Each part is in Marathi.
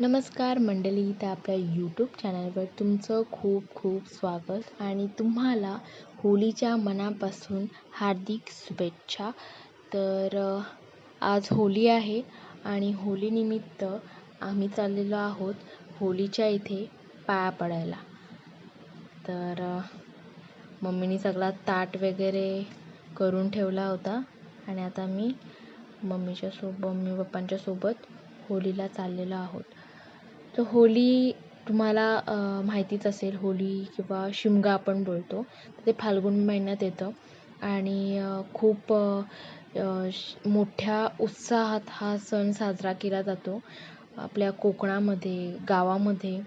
नमस्कार मंडळी तर आपल्या यूट्यूब चॅनलवर तुमचं खूप खूप स्वागत आणि तुम्हाला होळीच्या मनापासून हार्दिक शुभेच्छा. तर आज होली आहे आणि होळीनिमित्त आम्ही चाललेलो आहोत होळीच्या इथे पाया पडायला. तर मम्मीने सगळा ताट वगैरे करून ठेवला होता आणि आता मी मम्मीच्या सोबत मम्मी पप्पांच्या सोबत होळीला चाललेलो आहोत. तर होळी तुम्हाला माहितीच असेल होळी किंवा शिमगा आपण बोलतो. ते फाल्गुन महिन्यात येतं. आणि खूप श- मोठ्या उत्साहात हा सण साजरा केला जातो. आपल्या कोकणामध्ये गावामध्ये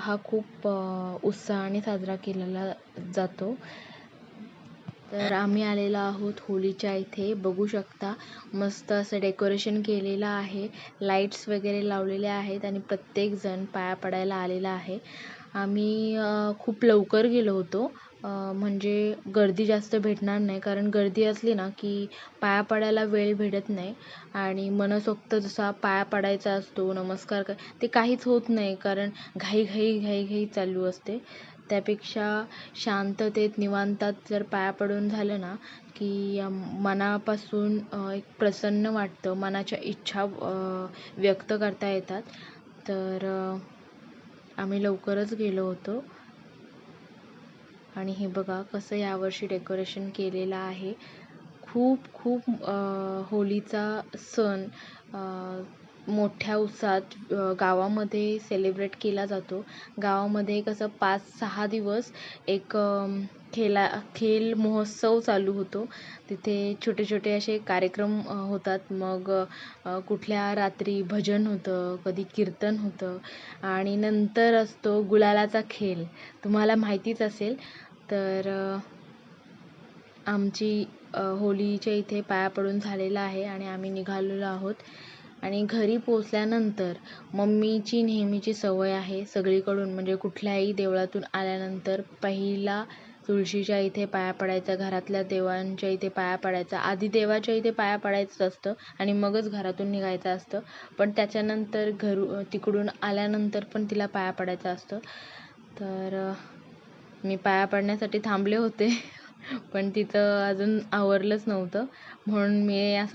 हा खूप उत्साहाने साजरा केलेला जातो. तर आम्ही आलेलो आहोत होळीच्या इथे. बघू शकता मस्त असं डेकोरेशन केलेलं आहे. लाईट्स वगैरे लावलेले आहेत आणि प्रत्येकजण पाया पडायला आलेला आहे. आम्ही खूप लवकर गेलो होतो. म्हणजे गर्दी जास्त भेटणार नाही कारण गर्दी असली ना की पाया पडायला वेळ भेटत नाही आणि मनसोक्त जसा पाया पडायचा असतो नमस्कार कर ते काहीच होत नाही कारण घाई घाई घाई घाई चालू असते. त्यापेक्षा शांततेत निवांतात जर पाया पडून झालं ना की मनापासून एक प्रसन्न वाटतं मनाच्या इच्छा व्यक्त करता येतात. तर आम्ही लवकरच गेलो होतो. आणि हे बघा कसं यावर्षी डेकोरेशन केलेलं आहे. खूप खूप होलीचा होळीचा सण मोठ्या उत्साहात गावामध्ये सेलिब्रेट केला जातो. गावामध्ये कसं पाच सहा दिवस एक खेला खेल महोत्सव चालू होतो. तिथे छोटे छोटे असे कार्यक्रम होतात. मग कुठल्या रात्री भजन होतं कधी कीर्तन होतं आणि नंतर असतो गुलालाचा खेळ तुम्हाला माहितीच असेल तर आमची होलीच्या होळीच्या इथे पाया पडून झालेला आहे आणि आम्ही निघालेलो आहोत. आणि घरी पोचल्यानंतर मम्मीची नेहमीची सवय आहे सगळीकडून म्हणजे कुठल्याही देवळातून आल्यानंतर पहिला तुळशीच्या इथे पाया पडायचा घरातल्या देवांच्या इथे पाया पडायचा. आधी देवाच्या इथे पाया पडायचं असतं आणि मगच घरातून निघायचं असतं. पण त्याच्यानंतर घरू तिकडून आल्यानंतर पण तिला पाया पडायचं असतं. तर मी पाया पडण्यासाठी थांबले होते पण तिचं अजून आवरलंच नव्हतं. म्हणून मी असं